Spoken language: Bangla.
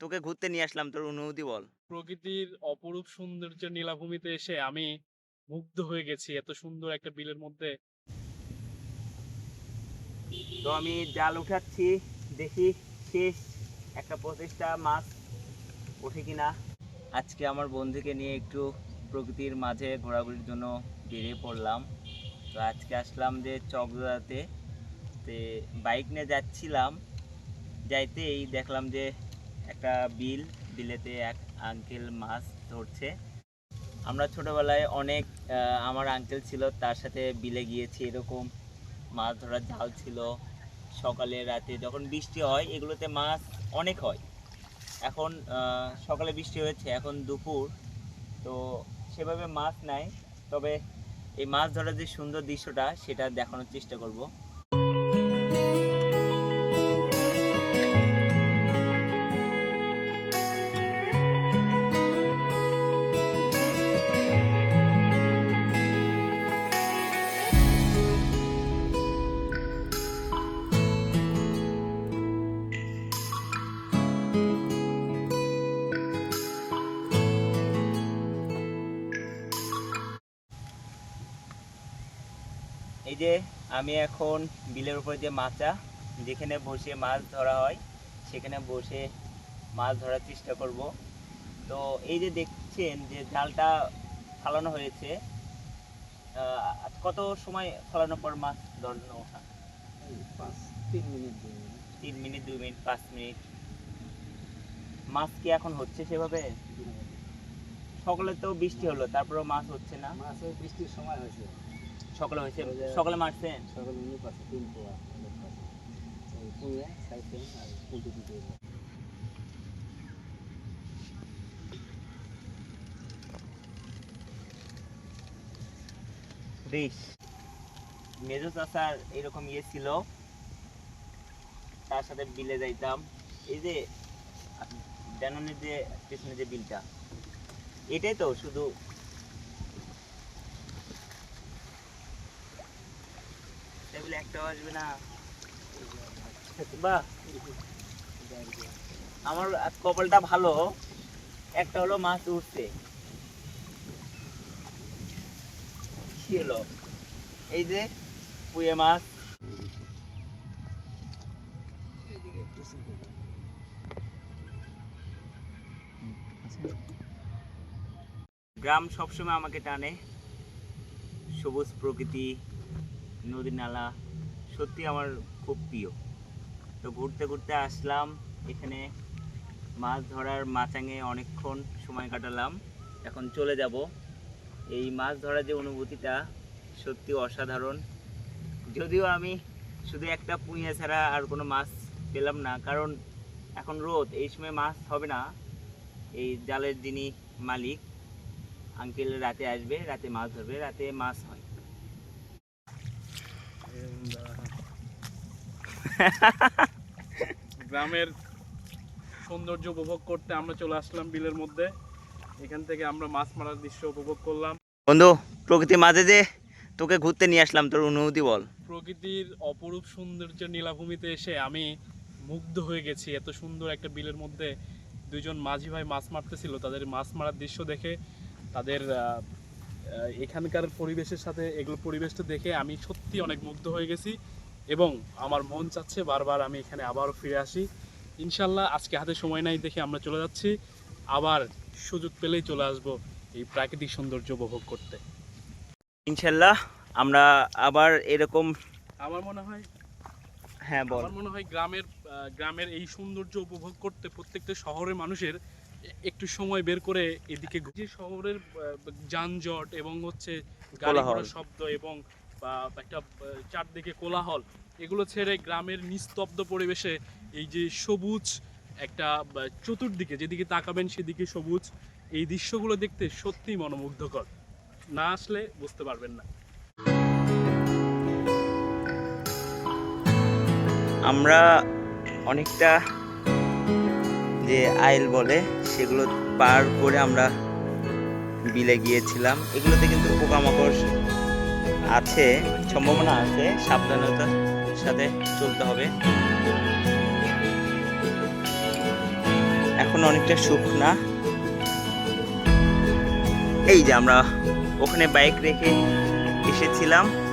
তোকে ঘুরতে নিয়ে আসলাম তোর অনুভূতি বল। প্রকৃতির অপরূপ সৌন্দর্যের নীলাভূমিতে এসে আমি মুগ্ধ হয়ে গেছি এত সুন্দর একটা বিলের মধ্যে। তো আমি জাল উঠাচ্ছি দেখি শেষ একটা প্রচেষ্টা মাছ ওঠে কিনা। আজকে আমার বন্ধুকে নিয়ে একটু প্রকৃতির মাঝে ঘোরাঘুরির জন্য বেরিয়ে পড়লাম। তো আজকে আসলাম যে চকদাতে তে বাইক নিয়ে যাচ্ছিলাম যাইতেই দেখলাম যে একটা বিল, বিলেতে এক আঙ্কেল মাছ ধরছে। আমরা ছোটোবেলায় অনেক আমার আঙ্কেল ছিল, তার সাথে বিলে গিয়েছি, এরকম মাছ ধরার জাল ছিল। সকালে, রাতে যখন বৃষ্টি হয়, এগুলোতে মাছ অনেক হয়। এখন সকালে বৃষ্টি হয়েছে, এখন দুপুর, তো সেভাবে মাছ নাই। তবে এই মাছ ধরার যে সুন্দর দৃশ্যটা, সেটা দেখানোর চেষ্টা করব। এই যে আমি এখন বিলের উপরে যে মাচা যেখানে বসে মাছ ধরা হয় সেখানে বসে মাছ ধরার চেষ্টা করব। তো এই যে দেখছেন যে জালটা ফালানো হয়েছে কত সময় ফালানোর পর মাছ ধরানো ওঠা? তিন মিনিট দুই মিনিট। তিন মিনিট দুই মিনিট পাঁচ মিনিট। মাছ কি এখন হচ্ছে সেভাবে? সকালে তো বৃষ্টি হলো তারপরেও মাছ হচ্ছে না। মাছের বৃষ্টির সময় হয়েছে। সকালে হয়েছে সকালে মারছেন সকাল উনি পাশে তিন পোয়া লোক পাশে। ওই পুঁয়ে সাইকেল আর পুলটি দিতে বেশ। মেজো চাচার এরকম ইয়ে ছিল। তার সাথে বিলে যাইতাম। এই যে ড্যাননের যে পিছনে যে বিলটা এটাই তো শুধু আমার কপালটা ভালো। একটা হলো মাছ উঠছে এই যে পুয়ে মাছ। গ্রাম সবসময় আমাকে টানে। সবুজ প্রকৃতি। নদী নালা, সত্যি আমার খুব প্রিয়। তো ঘুরতে ঘুরতে আসলাম, এখানে মাছ ধরার মাচাঙে অনেকক্ষণ সময় কাটালাম। এখন চলে যাব। এই মাছ ধরার যে অনুভূতিটা সত্যি অসাধারণ। যদিও আমি শুধু একটা পুঁইয়া ছাড়া আর কোনো মাছ পেলাম না, কারণ এখন রোদ, এই সময় মাছ হবে না। এই জালের যিনি মালিক, আঙ্কেল রাতে আসবে, রাতে মাছ ধরবে, রাতে মাছ হয় গ্রামের সৌন্দর্য উপভোগ করতে আমরা চলে আসলাম বিলের মধ্যে। এখান থেকে আমরা মাছ মারার দৃশ্য উপভোগ করলাম। বন্ধু প্রকৃতির মাঝে যে তোকে ঘুরতে নিয়ে আসলাম তোর অনুভূতি বল। প্রকৃতির অপরূপ সৌন্দর্যের নীলাভূমিতে এসে আমি মুগ্ধ হয়ে গেছি। এত সুন্দর একটা বিলের মধ্যে দুজন মাঝি ভাই মাছ মারতেছিল। তাদের মাছ মারার দৃশ্য দেখে তাদের এখানকার পরিবেশের সাথে এগুলো পরিবেশটা দেখে আমি সত্যি অনেক মুগ্ধ হয়ে গেছি। এবং আমার মন চাচ্ছে বারবার আমি এখানে আবারও ফিরে আসি। ইনশাল্লাহ আজকে হাতে সময় নাই দেখে আমরা চলে যাচ্ছি। আবার সুযোগ পেলেই চলে আসব এই প্রাকৃতিক সৌন্দর্য উপভোগ করতে। ইনশাল্লাহ আমরা আবার এরকম আমার মনে হয় হ্যাঁ বল। আমার মনে হয় গ্রামের গ্রামের এই সৌন্দর্য উপভোগ করতে প্রত্যেকটা শহরের মানুষের একটু সময় বের করে এদিকে শহরের যানজট এবং হচ্ছে গাড়ি। ঘোড়ার শব্দ এবং বা একটা চারদিকে কোলাহল, এগুলো ছেড়ে গ্রামের নিস্তব্ধ পরিবেশে এই যে সবুজ একটা চতুর্দিকে যেদিকে তাকাবেন সেদিকে সবুজ, এই দৃশ্যগুলো দেখতে সত্যি মনোমুগ্ধকর। না আসলে বুঝতে পারবেন না। আমরা অনেকটা যে আইল বলে সেগুলো পার করে আমরা বিলে গিয়েছিলাম। এগুলোতে কিন্তু পোকামাকড় আছে, সম্ভাবনা আছে, সাবধানতার সাথে চলতে হবে। এখন অনেকটা শুকনা। এই যে আমরা ওখানে বাইক রেখে এসেছিলাম।